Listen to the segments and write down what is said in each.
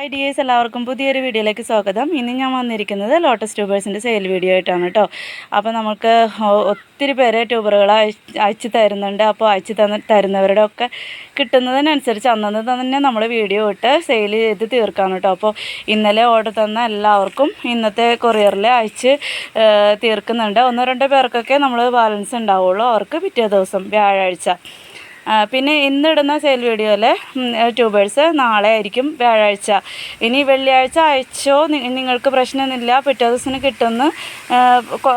Hi dears എല്ലാവർക്കും പുതിയൊരു വീഡിയോയിലേക്ക് സ്വാഗതം. ഇന്ന് ഞാൻ വന്നിരിക്കുന്നത് ലോട്ടസ് ട്യൂബേഴ്സിന്റെ സെയിൽ വീഡിയോ ആയിട്ടാണ് കേട്ടോ അപ്പോൾ നമുക്ക് ഒത്തിരി പേര് ട്യൂബറുകൾ അയച്ചു തരുന്നുണ്ട്. അപ്പോൾ അയച്ചു തന്ന തരുന്നവരുടെ ഒക്കെ കിട്ടുന്നതിനനുസരിച്ച് അന്നന്ന് തന്നെ നമ്മൾ വീഡിയോ ഇട്ട് സെയിൽ ചെയ്ത് തീർക്കാണ് കേട്ടോ അപ്പോൾ ഇന്നലെ ഓർഡർ തന്ന എല്ലാവർക്കും ഇന്നത്തെ കൊറിയറിൽ അയച്ച് തീർക്കുന്നുണ്ട്. ഒന്നോ രണ്ടോ പേർക്കൊക്കെ നമ്മൾ ബാലൻസ് ഉണ്ടാവുള്ളൂ. അവർക്ക് പിറ്റേ ദിവസം വ്യാഴാഴ്ച. പിന്നെ ഇന്നിടുന്ന സെയിൽ വീഡിയോയിലെ ട്യൂബേഴ്സ് നാളെ ആയിരിക്കും വ്യാഴാഴ്ച. ഇനി വെള്ളിയാഴ്ച അയച്ചോ നിങ്ങൾക്ക് പ്രശ്നമൊന്നുമില്ല പിറ്റേ ദിവസത്തിന് കിട്ടുമെന്ന്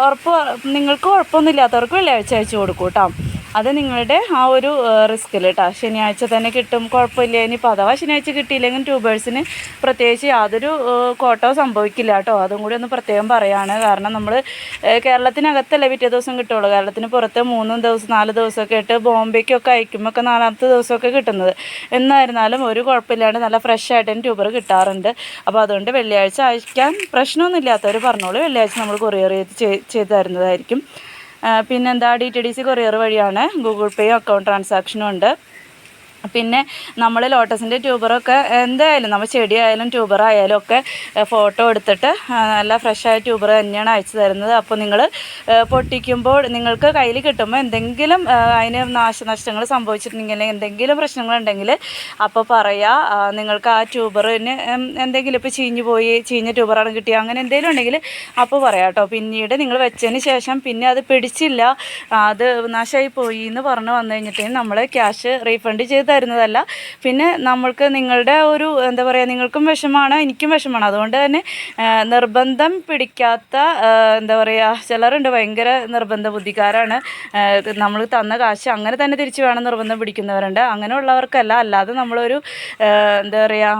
ഉറപ്പ് നിങ്ങൾക്ക് കുഴപ്പമൊന്നുമില്ലാത്തവർക്ക് വെള്ളിയാഴ്ച അയച്ചു കൊടുക്കും കേട്ടോ അത് നിങ്ങളുടെ ആ ഒരു റിസ്കിൽ കേട്ടോ ശനിയാഴ്ച തന്നെ കിട്ടും കുഴപ്പമില്ല. ഇനിയിപ്പോൾ അഥവാ ശനിയാഴ്ച കിട്ടിയില്ലെങ്കിൽ ട്യൂബേഴ്സിന് പ്രത്യേകിച്ച് യാതൊരു കോട്ടോ സംഭവിക്കില്ല കേട്ടോ അതും കൂടി ഒന്ന് പ്രത്യേകം പറയാണ്. കാരണം നമ്മൾ കേരളത്തിനകത്തല്ലേ പിറ്റേ ദിവസം കിട്ടുള്ളൂ. കേരളത്തിന് പുറത്ത് മൂന്നും ദിവസം നാല് ദിവസമൊക്കെ ആയിട്ട് ബോംബെക്കൊക്കെ അയക്കുമ്പോൾ നാലാമത്തെ ദിവസമൊക്കെ കിട്ടുന്നത്. എന്നായിരുന്നാലും ഒരു കുഴപ്പമില്ലാണ്ട് നല്ല ഫ്രഷ് ആയിട്ട് ട്യൂബർ കിട്ടാറുണ്ട്. അപ്പോൾ അതുകൊണ്ട് വെള്ളിയാഴ്ച അയക്കാൻ പ്രശ്നമൊന്നുമില്ലാത്തവർ പറഞ്ഞോളൂ. വെള്ളിയാഴ്ച നമ്മൾ കൊറിയർ ചെയ്ത് ചെയ്- ചെയ്ത് തരുന്നതായിരിക്കും. പിന്നെന്താ D T D C courier വഴിയാണ് ഗൂഗിൾ പേയും അക്കൗണ്ട് ട്രാൻസാക്ഷനും ഉണ്ട്. പിന്നെ നമ്മൾ ലോട്ടസിന്റെ ട്യൂബറൊക്കെ എന്തായാലും നമ്മൾ ചെടിയായാലും ട്യൂബറായാലും ഒക്കെ ഫോട്ടോ എടുത്തിട്ട് നല്ല ഫ്രഷായ ട്യൂബർ തന്നെയാണ് അയച്ചു തരുന്നത്. അപ്പോൾ നിങ്ങൾ പൊട്ടിക്കുമ്പോൾ നിങ്ങൾക്ക് കയ്യിൽ കിട്ടുമ്പോൾ എന്തെങ്കിലും അതിന് നാശനഷ്ടങ്ങൾ സംഭവിച്ചിട്ടുണ്ടെങ്കിൽ എന്തെങ്കിലും പ്രശ്നങ്ങളുണ്ടെങ്കിൽ അപ്പോൾ പറയാ നിങ്ങൾക്ക് ആ ട്യൂബറിന് എന്തെങ്കിലും ഇപ്പോൾ ചീഞ്ഞു പോയി ചീഞ്ഞ ട്യൂബറാണ് കിട്ടിയ അങ്ങനെ എന്തെങ്കിലും ഉണ്ടെങ്കിൽ അപ്പോൾ പറയാം കേട്ടോ പിന്നീട് നിങ്ങൾ വെച്ചതിന് ശേഷം പിന്നെ അത് പിടിച്ചില്ല അത് നാശമായി പോയി എന്ന് പറഞ്ഞ് വന്നു കഴിഞ്ഞിട്ടുണ്ടെങ്കിൽ നമ്മൾ ക്യാഷ് റീഫണ്ട് ചെയ്ത് തരുന്നതല്ല. പിന്നെ നമ്മൾക്ക് നിങ്ങളുടെ ഒരു എന്താ പറയുക നിങ്ങൾക്കും വിഷമാണ് എനിക്കും വിഷമാണ്. അതുകൊണ്ട് തന്നെ നിർബന്ധം പിടിക്കാത്ത എന്താ പറയുക ചിലരുണ്ട് ഭയങ്കര നിർബന്ധ ബുദ്ധിക്കാരാണ്. നമ്മൾ തന്ന കാശ് അങ്ങനെ തന്നെ തിരിച്ചു വേണം നിർബന്ധം പിടിക്കുന്നവരുണ്ട്. അങ്ങനെയുള്ളവർക്കല്ല. അല്ലാതെ നമ്മളൊരു എന്താ പറയുക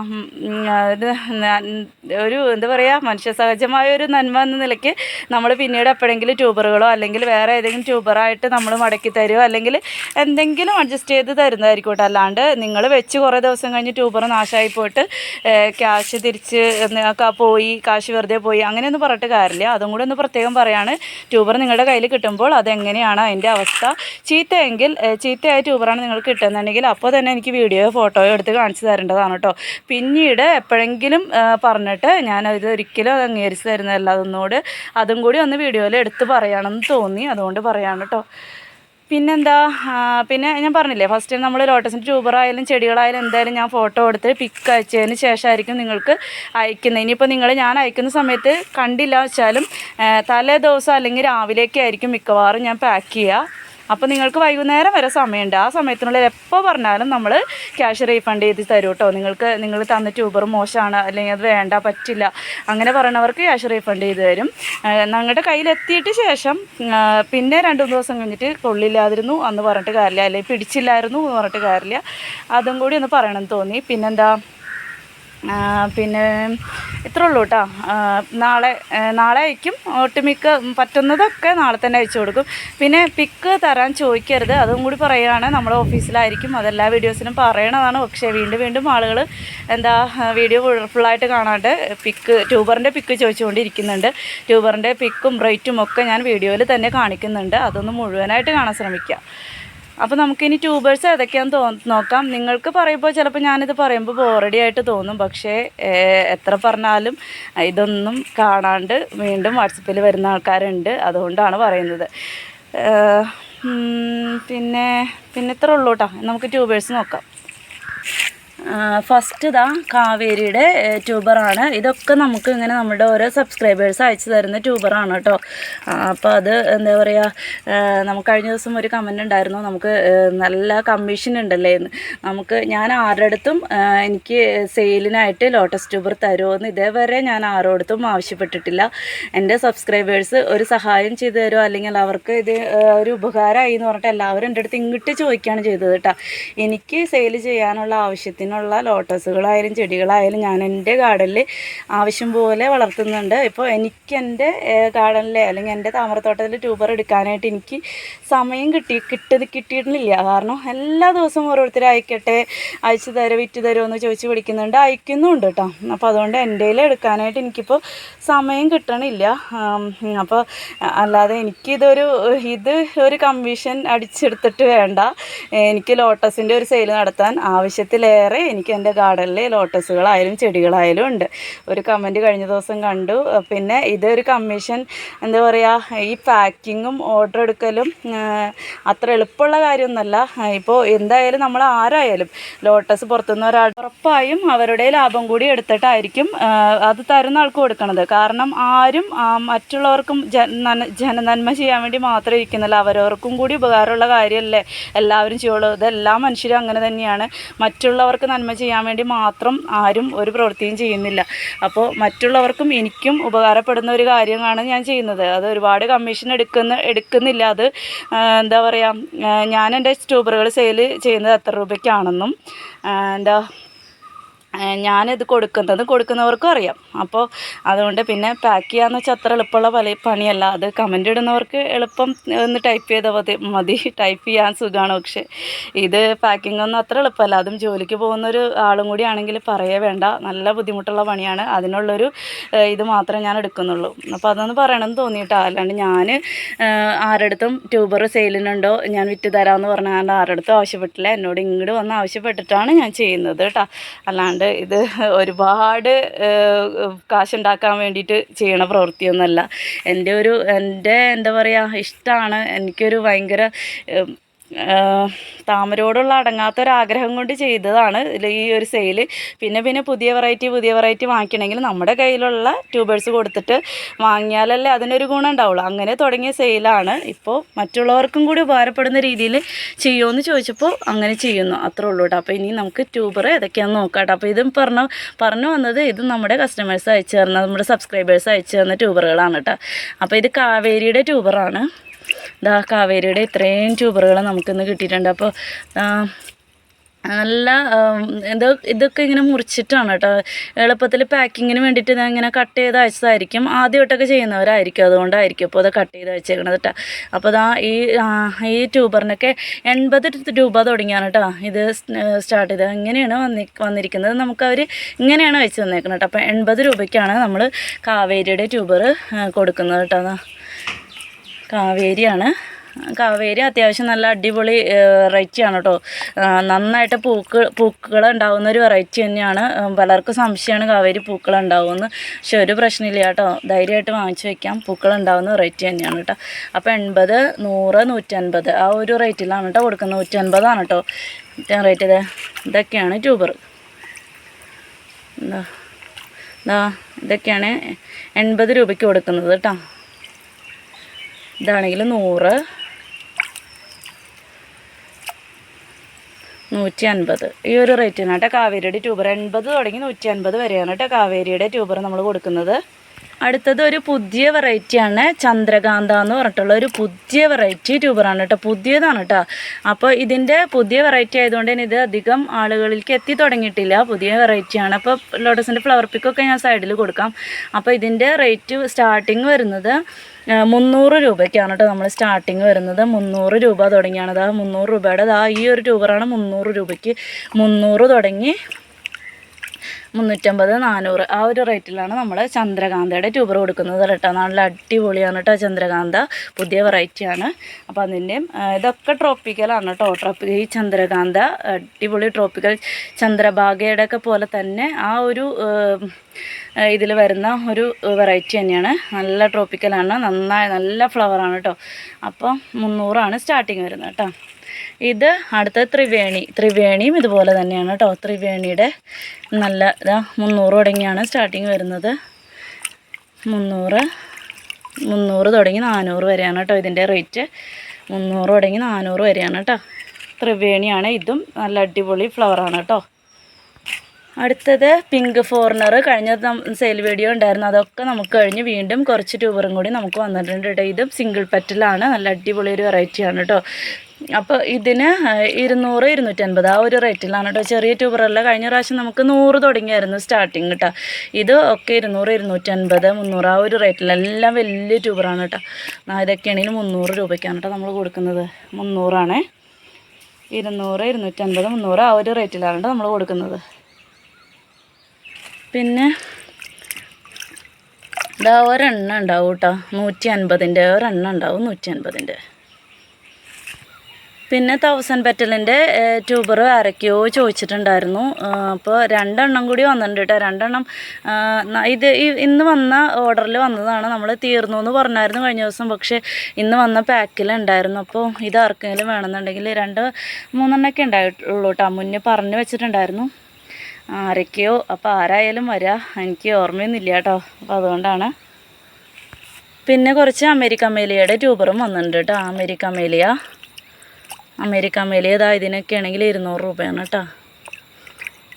ഒരു എന്താ പറയുക മനുഷ്യ സഹജമായൊരു നന്മ എന്ന നിലയ്ക്ക് നമ്മൾ പിന്നീട് എപ്പോഴെങ്കിലും ട്യൂബറുകളോ അല്ലെങ്കിൽ വേറെ ഏതെങ്കിലും ട്യൂബറായിട്ട് നമ്മൾ മടക്കി തരുമോ അല്ലെങ്കിൽ എന്തെങ്കിലും അഡ്ജസ്റ്റ് ചെയ്ത് തരുന്നതായിരിക്കും കേട്ടോ. അല്ലാണ്ട് നിങ്ങൾ വെച്ച് കുറേ ദിവസം കഴിഞ്ഞ് ട്യൂബർ നാശമായി പോയിട്ട് ക്യാഷ് തിരിച്ച് പോയി കാശ് വെറുതെ പോയി അങ്ങനെയൊന്നും പറഞ്ഞിട്ട് കാര്യമില്ല. അതും കൂടെ ഒന്ന് പ്രത്യേകം പറയാണ് ട്യൂബർ നിങ്ങളുടെ കയ്യിൽ കിട്ടുമ്പോൾ അതെങ്ങനെയാണ് അതിന്റെ അവസ്ഥ? ചീത്തയെങ്കിൽ ചീത്തയായ ട്യൂബറാണ് നിങ്ങൾക്ക് കിട്ടുന്നുണ്ടെങ്കിൽ അപ്പോൾ തന്നെ എനിക്ക് വീഡിയോ ഫോട്ടോയോ എടുത്ത് കാണിച്ചു തരേണ്ടതാണ് കേട്ടോ. പിന്നീട് എപ്പോഴെങ്കിലും പറഞ്ഞിട്ട് ഞാൻ ഇത് ഒരിക്കലും അത് അംഗീകരിച്ച് തരുന്നതല്ല. അതൊന്നുകൂടി അതും കൂടി ഒന്ന് വീഡിയോയിൽ എടുത്ത് പറയണമെന്ന് തോന്നി. അതുകൊണ്ട് പറയാണ് കേട്ടോ. പിന്നെന്താ? പിന്നെ ഞാൻ പറഞ്ഞില്ലേ ഫസ്റ്റ് നമ്മൾ ലോട്ടസിന്റെ ട്യൂബറായാലും ചെടികളായാലും എന്തായാലും ഞാൻ ഫോട്ടോ എടുത്ത് പിക്ക് അയച്ചതിന് ശേഷമായിരിക്കും നിങ്ങൾക്ക് അയക്കുന്നത്. ഇനിയിപ്പോൾ നിങ്ങൾ ഞാൻ അയക്കുന്ന സമയത്ത് കണ്ടില്ല വെച്ചാലും തലേ ദിവസം അല്ലെങ്കിൽ രാവിലേക്കായിരിക്കും മിക്കവാറും ഞാൻ പാക്ക് ചെയ്യുക അപ്പോൾ നിങ്ങൾക്ക് വൈകുന്നേരം വരെ സമയമുണ്ട്. ആ സമയത്തിനുള്ളിൽ എപ്പോൾ പറഞ്ഞാലും നമ്മൾ ക്യാഷ് റീഫണ്ട് ചെയ്ത് തരും കേട്ടോ നിങ്ങൾക്ക് നിങ്ങൾ തന്ന ട്യൂബർ മോശമാണ് അല്ലെങ്കിൽ അത് വേണ്ട പറ്റില്ല. അങ്ങനെ പറയണവർക്ക് ക്യാഷ് റീഫണ്ട് ചെയ്ത് തരും. ഞങ്ങളുടെ കയ്യിലെത്തിയിട്ട് ശേഷം പിന്നെ രണ്ട് മൂന്ന് ദിവസം കഴിഞ്ഞിട്ട് കൊള്ളില്ലാതിരുന്നു അന്ന് പറഞ്ഞിട്ട് കാര്യമില്ല. അല്ലെങ്കിൽ പിടിച്ചില്ലായിരുന്നു എന്ന് പറഞ്ഞിട്ട് കാര്യമില്ല. അതും കൂടി ഒന്ന് പറയണമെന്ന് തോന്നി. പിന്നെന്താ? പിന്നെ ഇത്രേ ഉള്ളൂ കേട്ടോ നാളെ നാളെ അയക്കും. ഒട്ടുമിക്ക പറ്റുന്നതൊക്കെ നാളെ തന്നെ അയച്ചു കൊടുക്കും. പിന്നെ പിക്ക് തരാൻ ചോദിക്കരുത്. അതും കൂടി പറയുകയാണ്. നമ്മൾ ഓഫീസിലായിരിക്കും. അതെല്ലാ വീഡിയോസിനും പറയണതാണ്. പക്ഷേ വീണ്ടും വീണ്ടും ആളുകൾ എന്താ വീഡിയോ ഫുള്ളായിട്ട് കാണാണ്ട് പിക്ക് ട്യൂബറിന്റെ പിക്ക് ചോദിച്ചുകൊണ്ടിരിക്കുന്നുണ്ട്. ട്യൂബറിന്റെ പിക്കും റേറ്റും ഒക്കെ ഞാൻ വീഡിയോയിൽ തന്നെ കാണിക്കുന്നുണ്ട്. അതൊന്ന് മുഴുവനായിട്ട് കാണാൻ ശ്രമിക്കുക അപ്പോൾ നമുക്കിനി ട്യൂബേഴ്സ് ഏതൊക്കെയാണെന്ന് തോ നോക്കാം. നിങ്ങൾക്ക് പറയുമ്പോൾ ചിലപ്പോൾ ഞാനിത് പറയുമ്പോൾ ബോറടി ആയിട്ട് തോന്നും. പക്ഷേ എത്ര പറഞ്ഞാലും ഇതൊന്നും കാണാണ്ട് വീണ്ടും വാട്സപ്പിൽ വരുന്ന ആൾക്കാരുണ്ട്. അതുകൊണ്ടാണ് പറയുന്നത്. പിന്നെ പിന്നെ ഇത്ര ഉള്ളൂ കേട്ടോ നമുക്ക് ട്യൂബേഴ്സ് നോക്കാം. ഫസ്റ്റ് ഇതാ കാവേരിയുടെ ട്യൂബറാണ്. ഇതൊക്കെ നമുക്ക് ഇങ്ങനെ നമ്മുടെ ഓരോ സബ്സ്ക്രൈബേഴ്സ് അയച്ചു തരുന്ന ട്യൂബറാണ് കേട്ടോ. അപ്പോൾ അത് എന്താ പറയുക നമുക്ക് കഴിഞ്ഞ ദിവസം ഒരു കമന്റ് ഉണ്ടായിരുന്നു. നമുക്ക് നല്ല കമ്മീഷൻ ഉണ്ടല്ലേ എന്ന്. നമുക്ക് ഞാൻ ആരുടെ അടുത്തും എനിക്ക് സെയിലിനായിട്ട് ലോട്ടസ് ട്യൂബർ തരുമെന്ന് ഇതേവരെ ഞാൻ ആരോടത്തും ആവശ്യപ്പെട്ടിട്ടില്ല. എന്റെ സബ്സ്ക്രൈബേഴ്സ് ഒരു സഹായം ചെയ്തു തരുമോ അല്ലെങ്കിൽ അവർക്ക് ഇത് ഒരു ഉപകാരമായി എന്ന് പറഞ്ഞിട്ട് എല്ലാവരും എന്റെ അടുത്ത് ഇങ്ങോട്ട് ചോദിക്കുകയാണ് ചെയ്തത് കേട്ടോ. എനിക്ക് സെയിൽ ചെയ്യാനുള്ള ആവശ്യത്തിനുള്ള ലോട്ടസുകളായാലും ചെടികളായാലും ഞാൻ എന്റെ ഗാർഡനിൽ ആവശ്യം പോലെ വളർത്തുന്നുണ്ട്. ഇപ്പോൾ എനിക്ക് എന്റെ ഗാർഡനിൽ അല്ലെങ്കിൽ എന്റെ താമരത്തോട്ടത്തിൽ ട്യൂബർ എടുക്കാനായിട്ട് എനിക്ക് സമയം കിട്ടി കിട്ടത് കിട്ടിയിട്ടില്ല. കാരണം എല്ലാ ദിവസവും ഓരോരുത്തർ അയക്കട്ടെ അയച്ചു തരോ വിറ്റ് തരുമോ എന്ന് ചോദിച്ച് വിളിക്കുന്നുണ്ട്. അയക്കുന്നുണ്ട് കേട്ടോ അപ്പോൾ അതുകൊണ്ട് എന്റെ എടുക്കാനായിട്ട് എനിക്കിപ്പോൾ സമയം കിട്ടണില്ല. അപ്പോൾ അല്ലാതെ എനിക്കിതൊരു ഇത് ഒരു കമ്മീഷൻ അടിച്ചെടുത്തിട്ട് വേണ്ട. എനിക്ക് ലോട്ടസിന്റെ ഒരു സെയിൽ നടത്താൻ ആവശ്യത്തിലേറെ എനിക്ക് എന്റെ ഗാർഡനിൽ ലോട്ടസുകളായാലും ചെടികളായാലും ഉണ്ട്. ഒരു കമന്റ് കഴിഞ്ഞ ദിവസം കണ്ടു. പിന്നെ ഇതൊരു കമ്മീഷൻ എന്താ പറയുക ഈ പാക്കിങ്ങും ഓർഡർ എടുക്കലും അത്ര എളുപ്പമുള്ള കാര്യമൊന്നുമല്ല. ഇപ്പോൾ എന്തായാലും നമ്മൾ ആരായാലും ലോട്ടസ് പുറത്തുനിന്ന് ഒരാൾ ഉറപ്പായും അവരുടെ ലാഭം കൂടി എടുത്തിട്ടായിരിക്കും അത് തരുന്ന ആൾക്ക് കൊടുക്കണത്. കാരണം ആരും മറ്റുള്ളവർക്കും ജന ജനനന്മ ചെയ്യാൻ വേണ്ടി മാത്രം ഇരിക്കുന്നില്ല. അവരവർക്കും കൂടി ഉപകാരമുള്ള കാര്യമല്ലേ? എല്ലാവരും ചെയ്യുള്ളൂ. ഇതെല്ലാ മനുഷ്യരും അങ്ങനെ തന്നെയാണ്. മറ്റുള്ളവർക്ക് നന്മ ചെയ്യാൻ വേണ്ടി മാത്രം ആരും ഒരു പ്രവൃത്തിയും ചെയ്യുന്നില്ല. അപ്പോൾ മറ്റുള്ളവർക്കും എനിക്കും ഉപകാരപ്പെടുന്ന ഒരു കാര്യമാണ് ഞാൻ ചെയ്യുന്നത്. അത് ഒരുപാട് കമ്മീഷൻ എടുക്കുന്ന എടുക്കുന്നില്ല. അത് എന്താ പറയുക ഞാൻ എന്റെ സ്റ്റൂബറുകൾ സെയിൽ ചെയ്യുന്നത് എത്ര രൂപയ്ക്കാണെന്നും എന്താ ഞാനിത് കൊടുക്കുന്നത് കൊടുക്കുന്നവർക്കും അറിയാം. അപ്പോൾ അതുകൊണ്ട് പിന്നെ പാക്ക് ചെയ്യാന്ന് വെച്ചാൽ അത്ര എളുപ്പമുള്ള പല പണിയല്ല. അത് കമന്റ് ഇടുന്നവർക്ക് എളുപ്പം ഒന്ന് ടൈപ്പ് ചെയ്താൽ മതി മതി. ടൈപ്പ് ചെയ്യാൻ സുഖമാണ് പക്ഷേ ഇത് പാക്കിംഗ് ഒന്നും അത്ര എളുപ്പമല്ല. അതും ജോലിക്ക് പോകുന്ന ഒരു ആളും കൂടി ആണെങ്കിൽ പറയേ വേണ്ട. നല്ല ബുദ്ധിമുട്ടുള്ള പണിയാണ്. അതിനുള്ളൊരു ഇത് മാത്രമേ ഞാൻ എടുക്കുന്നുള്ളൂ. അപ്പോൾ അതൊന്ന് പറയണമെന്ന് തോന്നിയിട്ടാ. അല്ലാണ്ട് ഞാൻ ആരടുത്തും ട്യൂബർ സെയിലിനുണ്ടോ ഞാൻ വിറ്റ് തരാമെന്ന് പറഞ്ഞാൽ ആരടുത്തും ആവശ്യപ്പെട്ടില്ല. എന്നോട് ഇങ്ങോട്ട് വന്ന് ആവശ്യപ്പെട്ടിട്ടാണ് ഞാൻ ചെയ്യുന്നത് കേട്ടോ. അല്ലാണ്ട് ഇത് ഒരുപാട് കാശുണ്ടാക്കാൻ വേണ്ടിയിട്ട് ചെയ്യണ പ്രവൃത്തിയൊന്നുമല്ല. എന്റെ ഒരു എന്റെ എന്താ പറയുക ഇഷ്ടമാണ് എനിക്കൊരു ഭയങ്കര ഏഹ്, അടങ്ങാത്ത ഒരു ആഗ്രഹം കൊണ്ട് ചെയ്തതാണ് ഈ ഒരു സെയിൽ പിന്നെ പിന്നെ പുതിയ വെറൈറ്റി പുതിയ വെറൈറ്റി വാങ്ങിക്കണമെങ്കിൽ നമ്മുടെ കയ്യിലുള്ള ട്യൂബേഴ്സ് കൊടുത്തിട്ട് വാങ്ങിയാലല്ലേ അതിനൊരു ഗുണം ഉണ്ടാവുള്ളൂ. അങ്ങനെ തുടങ്ങിയ സെയിലാണ് ഇപ്പോൾ മറ്റുള്ളവർക്കും കൂടി ഉപകാരപ്പെടുന്ന രീതിയിൽ ചെയ്യുമോ ചോദിച്ചപ്പോൾ അങ്ങനെ ചെയ്യുന്നു. അത്രേ ഉള്ളൂ കേട്ടോ അപ്പോൾ ഇനി നമുക്ക് ട്യൂബർ ഏതൊക്കെയാണെന്ന് നോക്കാം അപ്പോൾ ഇതും പറഞ്ഞു പറഞ്ഞു വന്നത് ഇത് നമ്മുടെ കസ്റ്റമേഴ്സ് അയച്ചു തരുന്ന നമ്മുടെ സബ്സ്ക്രൈബേഴ്സ് അയച്ചു തന്ന ട്യൂബറുകളാണ് കേട്ടോ അപ്പോൾ ഇത് കാവേരിയുടെ ട്യൂബറാണ് ഇതാ കാവേരിയുടെ ഇത്രയും ട്യൂബറുകൾ നമുക്കിന്ന് കിട്ടിയിട്ടുണ്ട്. അപ്പോൾ നല്ല ഇത് ഇതൊക്കെ ഇങ്ങനെ മുറിച്ചിട്ടാണ് കേട്ടോ. എളുപ്പത്തിൽ പാക്കിങ്ങിന് വേണ്ടിയിട്ട് ഇത് ഇങ്ങനെ കട്ട് ചെയ്ത് അയച്ചതായിരിക്കും. ആദ്യമായിട്ടൊക്കെ ചെയ്യുന്നവരായിരിക്കും. അതുകൊണ്ടായിരിക്കും അപ്പോൾ അത് കട്ട് ചെയ്ത് അയച്ചേക്കണത് കേട്ടോ. അപ്പോൾ ഇതാ ഈ ഈ ട്യൂബറിനൊക്കെ എൺപത് രൂപ തുടങ്ങിയാണ് കേട്ടോ. ഇത് സ്റ്റാർട്ട് ചെയ്തത്. ഇങ്ങനെയാണ് വന്നി വന്നിരിക്കുന്നത്. നമുക്ക് ഇങ്ങനെയാണ് അയച്ചു തന്നേക്കുന്നത് കേട്ടോ. അപ്പോൾ എൺപത് രൂപയ്ക്കാണ് നമ്മൾ കാവേരിയുടെ ട്യൂബർ കൊടുക്കുന്നത് കേട്ടോ. കാവേരിയാണ്. കാവേരി അത്യാവശ്യം നല്ല അടിപൊളി വെറൈറ്റിയാണ് കേട്ടോ നന്നായിട്ട് പൂക്ക് പൂക്കൾ ഉണ്ടാകുന്ന ഒരു വെറൈറ്റി തന്നെയാണ്. പലർക്കും സംശയമാണ് കാവേരി പൂക്കൾ ഉണ്ടാകുമെന്ന് പക്ഷെ ഒരു പ്രശ്നമില്ല കേട്ടോ ധൈര്യമായിട്ട് വാങ്ങിച്ചു വെക്കാം. പൂക്കൾ ഉണ്ടാകുന്ന വെറൈറ്റി തന്നെയാണ് കേട്ടോ അപ്പോൾ എൺപത് നൂറ് നൂറ്റൻപത്. ആ ഒരു റേറ്റിലാണ് കേട്ടോ കൊടുക്കുന്നത്. നൂറ്റൻപതാണ് കേട്ടോ റേറ്റ് ഇത്? ഇതൊക്കെയാണ് ട്യൂബർ. എന്താ? ഇതാ ഇതൊക്കെയാണ് എൺപത് രൂപയ്ക്ക് കൊടുക്കുന്നത് കേട്ടോ ഇതാണെങ്കിൽ നൂറ്. നൂറ്റി അൻപത് ഈ ഒരു റേറ്റിനാട്ടെ കാവേരിയുടെ ട്യൂബർ എൺപത് തുടങ്ങി നൂറ്റി അൻപത് വരെയാണ് കേട്ടോ കാവേരിയുടെ ട്യൂബർ നമ്മൾ കൊടുക്കുന്നത്. അടുത്തത് ഒരു പുതിയ വെറൈറ്റിയാണ് ചന്ദ്രകാന്ത എന്ന് പറഞ്ഞിട്ടുള്ള ഒരു പുതിയ വെറൈറ്റി ട്യൂബറാണ് കേട്ടോ. പുതിയതാണ് കേട്ടോ. അപ്പോൾ ഇതിന്റെ പുതിയ വെറൈറ്റി ആയതുകൊണ്ട് തന്നെ ഇത് അധികം ആളുകളിലേക്ക് എത്തി തുടങ്ങിയിട്ടില്ല. പുതിയ വെറൈറ്റിയാണ് അപ്പോൾ ലോട്ടസിന്റെ ഫ്ലവർ പിക്കൊക്കെ ഞാൻ സൈഡിൽ കൊടുക്കാം. അപ്പോൾ ഇതിന്റെ റേറ്റ് സ്റ്റാർട്ടിങ് വരുന്നത് മുന്നൂറ് രൂപയ്ക്കാണ് കേട്ടോ നമ്മൾ സ്റ്റാർട്ടിങ് വരുന്നത്. മുന്നൂറ് രൂപ തുടങ്ങിയാണ്. ദാ മുന്നൂറ് രൂപയുടെ ദാ ഈ ഒരു ട്യൂബറാണ് മുന്നൂറ് രൂപയ്ക്ക് മുന്നൂറ് തുടങ്ങി മുന്നൂറ്റമ്പത് നാനൂറ്. ആ ഒരു റേറ്റിലാണ് നമ്മൾ ചന്ദ്രകാന്തയുടെ ട്യൂബർ കൊടുക്കുന്നത് കേട്ടോ. നല്ല അടിപൊളിയാണ് കേട്ടോ ചന്ദ്രകാന്ത. പുതിയ വെറൈറ്റിയാണ്. അപ്പോൾ അതിന്റെയും ഇതൊക്കെ ട്രോപ്പിക്കലാണ് കേട്ടോ. ട്രോപ്പി ഈ ചന്ദ്രകാന്ത അടിപൊളി ട്രോപ്പിക്കൽ ചന്ദ്രഭാഗയുടെ ഒക്കെ പോലെ തന്നെ ആ ഒരു ഇതിൽ വരുന്ന ഒരു വെറൈറ്റി തന്നെയാണ്. നല്ല ട്രോപ്പിക്കലാണ്. നന്നായി നല്ല ഫ്ലവറാണ് കേട്ടോ. അപ്പോൾ മുന്നൂറാണ് സ്റ്റാർട്ടിങ് വരുന്നത് കേട്ടോ. ഇത് അടുത്ത ത്രിവേണി. ത്രിവേണിയും ഇതുപോലെ തന്നെയാണ് കേട്ടോ. ത്രിവേണിയുടെ നല്ല ഇതാ മുന്നൂറ് തുടങ്ങിയാണ് സ്റ്റാർട്ടിങ് വരുന്നത്. മുന്നൂറ് മുന്നൂറ് തുടങ്ങി നാനൂറ് വരെയാണ് കേട്ടോ ഇതിന്റെ റേറ്റ് മുന്നൂറ് തുടങ്ങി നാനൂറ് വരെയാണ് കേട്ടോ. ത്രിവേണിയാണ് ഇതും നല്ല അടിപൊളി ഫ്ലവറാണ് കേട്ടോ. അടുത്തത് പിങ്ക് ഫോറിനർ കഴിഞ്ഞ സെയിൽ വീഡിയോ ഉണ്ടായിരുന്നു. അതൊക്കെ നമുക്ക് കഴിഞ്ഞ് വീണ്ടും കുറച്ച് ട്യൂബറും കൂടി നമുക്ക് വന്നിട്ടുണ്ട് കേട്ടോ ഇതും സിംഗിൾ പെറ്റലാണ് നല്ല അടിപൊളി ഒരു വെറൈറ്റിയാണ് കേട്ടോ അപ്പോൾ ഇതിന് ഇരുന്നൂറ് ഇരുന്നൂറ്റൻപത് ആ ഒരു റേറ്റിലാണ് കേട്ടോ ചെറിയ ട്യൂബറല്ല കഴിഞ്ഞ പ്രാവശ്യം നമുക്ക് നൂറ് തുടങ്ങിയായിരുന്നു സ്റ്റാർട്ടിങ് കേട്ടോ ഇത് ഒക്കെ ഇരുന്നൂറ് ഇരുന്നൂറ്റൻപത് മുന്നൂറ് ആ ഒരു റേറ്റിൽ എല്ലാം വലിയ ട്യൂബറാണ് കേട്ടോ ഇതൊക്കെയാണെങ്കിൽ മുന്നൂറ് രൂപയ്ക്കാണ് കേട്ടോ നമ്മൾ കൊടുക്കുന്നത്. മുന്നൂറാണേ. ഇരുന്നൂറ് ഇരുന്നൂറ്റൻപത് മുന്നൂറ് ആ ഒരു റേറ്റിലാണ് കേട്ടോ നമ്മൾ കൊടുക്കുന്നത്. പിന്നെ ഇതാ ഒരെണ്ണ ഉണ്ടാവും കേട്ടോ. നൂറ്റി അൻപതിന്റെ ഒരെണ്ണ ഉണ്ടാവും നൂറ്റി അൻപതിന്റെ പിന്നെ തൗസൻഡ് പെറ്റലിന്റെ ട്യൂബർ ആരൊക്കെയോ ചോദിച്ചിട്ടുണ്ടായിരുന്നു. അപ്പോൾ രണ്ടെണ്ണം കൂടി വന്നിട്ടുണ്ട് കേട്ടോ. രണ്ടെണ്ണം ഇത് ഇന്ന് വന്ന ഓർഡറിൽ വന്നതാണ്. നമ്മൾ തീർന്നു എന്ന് പറഞ്ഞായിരുന്നു കഴിഞ്ഞ ദിവസം. പക്ഷേ ഇന്ന് വന്ന പാക്കിലുണ്ടായിരുന്നു അപ്പോൾ ഇത് ആർക്കെങ്കിലും വേണമെന്നുണ്ടെങ്കിൽ രണ്ട് മൂന്നെണ്ണമൊക്കെ ഉണ്ടായിട്ടുള്ളൂ കേട്ടോ. മുന്നേ പറഞ്ഞു വെച്ചിട്ടുണ്ടായിരുന്നു. ആരൊക്കെയോ? അപ്പോൾ ആരായാലും വരാ. എനിക്ക് ഓർമ്മയൊന്നുമില്ല കേട്ടോ അപ്പോൾ അതുകൊണ്ടാണ്. പിന്നെ കുറച്ച് അമേരിക്ക മേലിയയുടെ ട്യൂബറും വന്നിട്ടുണ്ട് കേട്ടോ. അമേരിക്ക മേലിയ. അമേരിക്ക അമേലിയ ഇതാ ഇതിനൊക്കെ ആണെങ്കിൽ ഇരുന്നൂറ് രൂപയാണ് കേട്ടോ.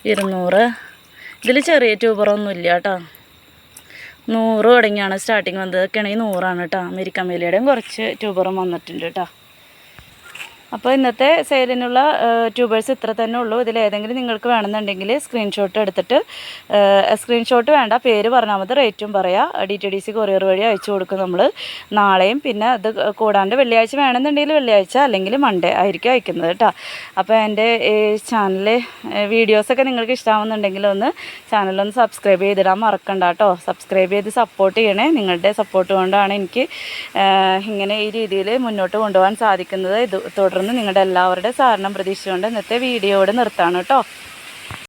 ഇരുന്നൂറ്. ഇതിൽ ചെറിയ ട്യൂബറൊന്നും ഇല്ല കേട്ടോ. നൂറ് തുടങ്ങിയാണ് സ്റ്റാർട്ടിങ് വന്നത്. ആണെങ്കിൽ നൂറാണ് കേട്ടോ. അമേരിക്ക മേലിയുടെയും കുറച്ച് ട്യൂബറും വന്നിട്ടുണ്ട് കേട്ടോ. അപ്പോൾ ഇന്നത്തെ സെയിലിനുള്ള ട്യൂബേഴ്സ് ഇത്ര തന്നെ ഉള്ളൂ. ഇതിൽ ഏതെങ്കിലും നിങ്ങൾക്ക് വേണമെന്നുണ്ടെങ്കിൽ സ്ക്രീൻഷോട്ട് എടുത്തിട്ട് സ്ക്രീൻഷോട്ട് വേണ്ട പേര് പറഞ്ഞാൽ മതി റേറ്റും പറയാം. D T D C courier വഴി അയച്ചു കൊടുക്കും നമ്മൾ നാളെയും പിന്നെ അത് കൂടാണ്ട് വെള്ളിയാഴ്ച വേണമെന്നുണ്ടെങ്കിൽ വെള്ളിയാഴ്ച അല്ലെങ്കിൽ മൺഡേ ആയിരിക്കും അയക്കുന്നത് കേട്ടോ. അപ്പോൾ എന്റെ ഈ ചാനൽ വീഡിയോസൊക്കെ നിങ്ങൾക്ക് ഇഷ്ടമാവുന്നുണ്ടെങ്കിൽ ഒന്ന് ചാനലൊന്ന് സബ്സ്ക്രൈബ് ചെയ്തിടാൻ മറക്കണ്ട കേട്ടോ. സബ്സ്ക്രൈബ് ചെയ്ത് സപ്പോർട്ട് ചെയ്യണേ. നിങ്ങളുടെ സപ്പോർട്ട് കൊണ്ടാണ് എനിക്ക് ഇങ്ങനെ ഈ രീതിയിൽ മുന്നോട്ട് കൊണ്ടുപോകാൻ സാധിക്കുന്നത്. ഇത് തുടർന്ന് നിങ്ങളുടെ എല്ലാവരുടെ സഹകരണം പ്രതീക്ഷിച്ചുകൊണ്ട് ഇന്നത്തെ വീഡിയോയോട് നിർത്താണ് കേട്ടോ.